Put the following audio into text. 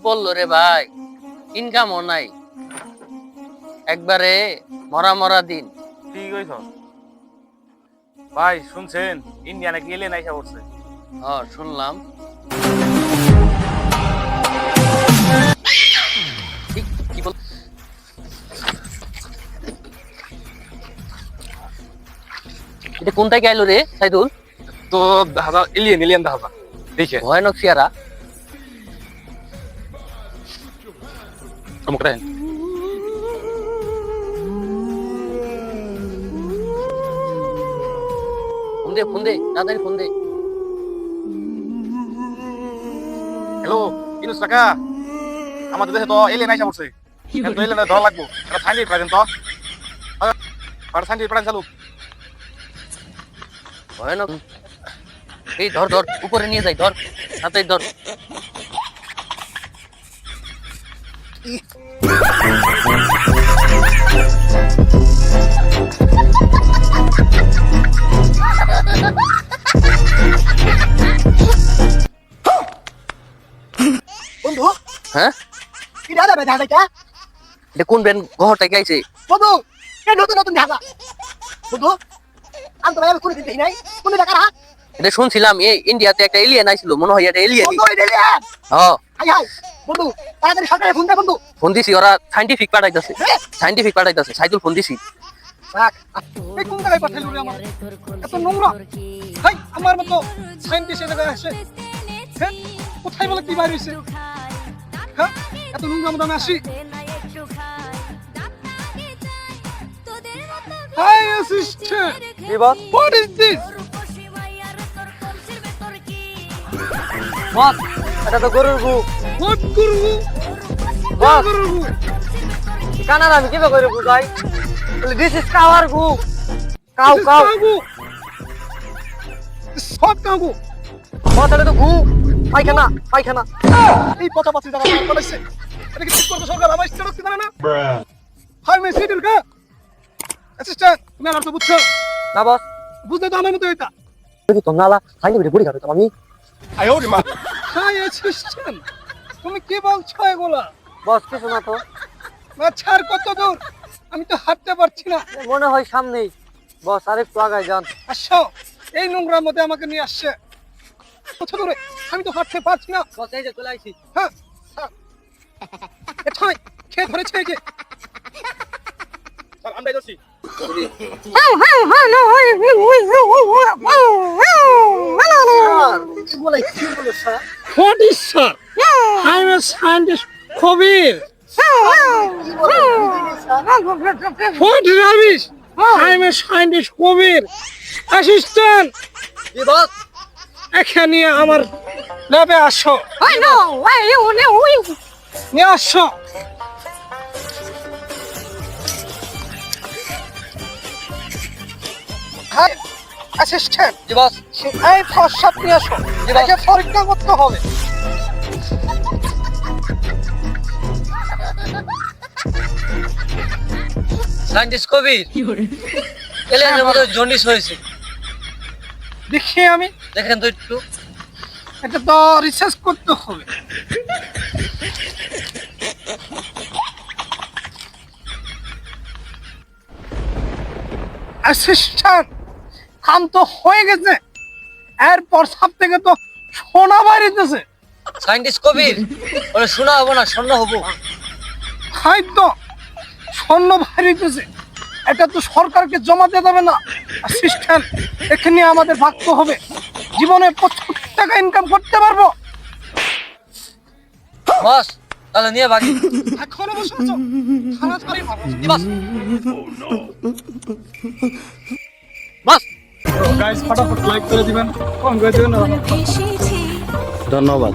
বলল রে ভাই ইনকাম ইনকামও নাই। একবারে মরা মরা দিন। ঠিক হইছ ভাই শুনছেন? ইন্ডিয়া নাকি এলিয়েন আইসা পড়ছে? হ শুনলাম। এটা কোন থেকে আইলো রে সাইদুল? তো দেখা এলিয়েন এলিয়েন দেখা দেখে। ভয়ানক সিয়ারা অমুক রাখেন ফোন দে ফোন দে তাড়াতাড়ি ফোন দে হ্যালো ইনুস কাকা। আমাদের দেশে তো এলিয়েন আইসা পড়ছে। তো এলিয়েন ধরা লাগবো। এটা সাইন্টিফিক প্রেজেন্ট তো। আর সাইন্টিফিক প্রেজেন্ট চালু। ভয়ানক এই ধর ধর উপরে নিয়ে যাই ধর। তাড়াতাড়ি ধর। বন্ধু? হ্যাঁ? কি দাদা ভাই দাদা এটা কোন ব্যান ঘর থেকে আইছে? বন্ধু এই নতুন নতুন ঢাকা বন্ধু আমি তো কোনো দিন নাই। কোন ঢাকা এটা শুনছিলাম এই ইন্ডিয়াতে একটা এলিয়েন আইছিল মনে হয় এটা এলিয়েন হ্যাঁ। হাই হাই বন্ধু তাড়াতাড়ি সরকারে ফোন দে বন্ধু। ফোন দিছি ওরা সাইন্টিফিক পাঠাইতেছে? সাইন্টিফিক পাঠাইতেছে সাইদুল ফোন দিছি। এই কোন জায়গায় পাঠাইলো রে আমার? এত নোংরা। হাই আমার মতো সাইন্টিস্ট জায়গায় আসে। কোথায় বলে কি বাইরে হইছে? হ্যাঁ এত নোংরা মতো আমি আসি। বস এটা তো গরুর গু। করব কানার আমি কীভাবে করে বুঝাই? দিস ইজ কাওয়ার গু। কাউ কাউ সব বস এটা তো গু। পায়খানা পায়খানা। এই পচা পাচি জায়গা পাঠাইছে। এটা কি ঠিক করবে সরকার? আমার ইচ্ছা রাখতে পারে না? হাই মে সিডিল কা অ্যাসিস্ট্যান্ট তুমি আমার তো বুঝছ। না বস বুঝলে তো আমার মতো তো নালা সাইন্টিফিক বুড়ি খাবে তো আমি। হাই অ্যাসিস্ট্যান্ট তুমি কি বলছো এগুলা বস কিছু না তো আচ্ছা আর কত দূর আমি তো হাঁটতে পারছি না মনে হয় সামনেই বস আরেকটু আগায় যান আসো এই নোংরার মধ্যে আমাকে নিয়ে আসছে কত দূরে আমি তো হাঁটতে পারছি না বস এই যে চলে আইছি হ্যাঁ হ্যাঁ। এ খেয়ে ধরেছে এই যে আমরাই যাচ্ছি What is sir? I'm a scientist. Kobir. What rubbish? I'm a scientist. Kobir. Assistant. জি বস এখানে আমার ল্যাবে আসো নিয়ে আসো হাই অ্যাসিস্ট্যান্ট জি বস। এই নিয়ে আসো এটাকে পরীক্ষা করতে হবে। সায়েন্টিস্ট কবির এলিয়েনের মধ্যে জন্ডিস হয়েছে। দেখি আমি। দেখেন তো একটু। এটা তো রিসার্চ করতে হবে। অ্যাসিস্ট্যান্ট কাম তো হয়ে গেছে। এরপর সব থেকে তো সোনা বাড়িতেছে সায়েন্টিস্ট কবির ওরে শোনা হব না স্বর্ণ হব। খাদ্য স্বর্ণ বাড়িতেছে এটা তো সরকারকে জমা দিয়ে দেবে না। অ্যাসিস্ট্যান্ট এখানে আমাদের ভাগতে হবে। জীবনে প্রচুর টাকা ইনকাম করতে পারব। বস তাহলে নিয়ে বাকি এখনও বসে আছো। তাড়াতাড়ি ভাগো। বস। গাইস ফটাফট লাইক করে দিবেন। কম করে দিবেন ধন্যবাদ।